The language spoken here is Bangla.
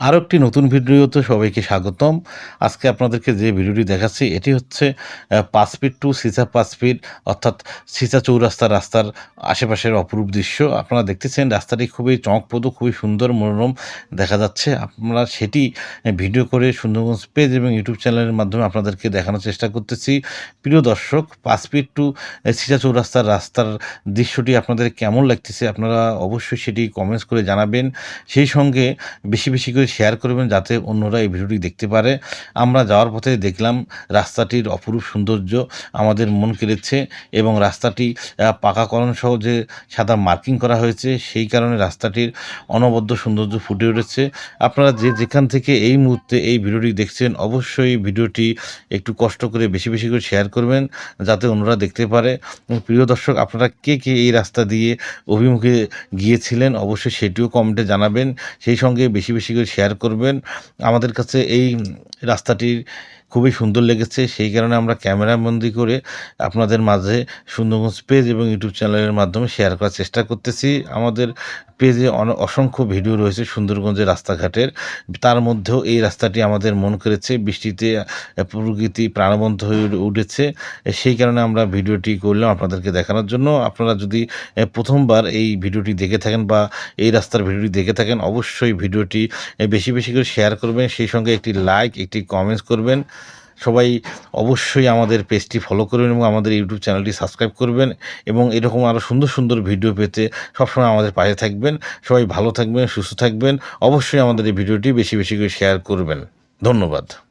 আরও একটি নতুন ভিডিওতে সবাইকে স্বাগতম। আজকে আপনাদেরকে যে ভিডিওটি দেখাচ্ছি, এটি হচ্ছে পাঁচ ফিট টু, সিসা পাঁচ ফিট, অর্থাৎ সিসা চৌরাস্তা রাস্তার আশেপাশের অপরূপ দৃশ্য। আপনারা দেখতেছেন, রাস্তাটি খুবই চমকপ্রদ, খুবই সুন্দর, মনোরম দেখা যাচ্ছে। আমরা সেটি ভিডিও করে সুন্দরগঞ্জ পেজ এবং ইউটিউব চ্যানেলের মাধ্যমে আপনাদেরকে দেখানোর চেষ্টা করতেছি। প্রিয় দর্শক, পাঁচ ফিট টু সিসা চৌরাস্তার রাস্তার দৃশ্যটি আপনাদের কেমন লাগতেছে, আপনারা অবশ্যই সেটি কমেন্টস করে জানাবেন। সেই সঙ্গে বেশি বেশি করে শেয়ার করবেন যাতে অন্যরা এই ভিডিওটি দেখতে পারে। আমরা যাওয়ার পথে দেখলাম রাস্তাটির অপরূপ সৌন্দর্য আমাদের মন কেড়েছে এবং রাস্তাটি পাকাকরণ সহ যে সাদা মার্কিং করা হয়েছে, সেই কারণে রাস্তাটির অনবদ্য সৌন্দর্য ফুটে উঠেছে। আপনারা যে যেখান থেকে এই মুহূর্তে এই ভিডিওটি দেখছেন, অবশ্যই ভিডিওটি একটু কষ্ট করে বেশি বেশি করে শেয়ার করবেন, যাতে অন্যরা দেখতে পারে। প্রিয় দর্শক, আপনারা কে কে এই রাস্তা দিয়ে অভিমুখে গিয়েছিলেন, অবশ্যই সেটিও কমেন্টে জানাবেন। সেই সঙ্গে বেশি বেশি করে শেয়ার করবেন। আমাদের কাছে এই রাস্তাটি খুবই সুন্দর লেগেছে। সেই কারণে আমরা ক্যামেরা বন্দি করে আপনাদের মাঝে সুন্দরগঞ্জ পেজ এবং ইউটিউব চ্যানেলের মাধ্যমে শেয়ার করার চেষ্টা করতেছি। আমাদের পেজে অসংখ্য ভিডিও রয়েছে সুন্দরগঞ্জের রাস্তাঘাটের। তার মধ্যেও এই রাস্তাটি আমাদের মন করেছে। বৃষ্টিতে প্রকৃতি প্রাণবন্ত হয়ে উঠেছে। সেই কারণে আমরা ভিডিওটি করলাম আপনাদেরকে দেখানোর জন্য। আপনারা যদি প্রথমবার এই ভিডিওটি দেখে থাকেন বা এই রাস্তার ভিডিওটি দেখে থাকেন, অবশ্যই ভিডিওটি বেশি বেশি করে শেয়ার করবেন। সেই সঙ্গে একটি লাইক, একটি কমেন্টস করবেন। সবাই অবশ্যই আমাদের পেজটি ফলো করবেন এবং আমাদের ইউটিউব চ্যানেলটি সাবস্ক্রাইব করবেন এবং এরকম আরও সুন্দর সুন্দর ভিডিও পেতে সবসময় আমাদের পাশে থাকবেন। সবাই ভালো থাকবেন, সুস্থ থাকবেন। অবশ্যই আমাদের এই ভিডিওটি বেশি বেশি করে শেয়ার করবেন। ধন্যবাদ।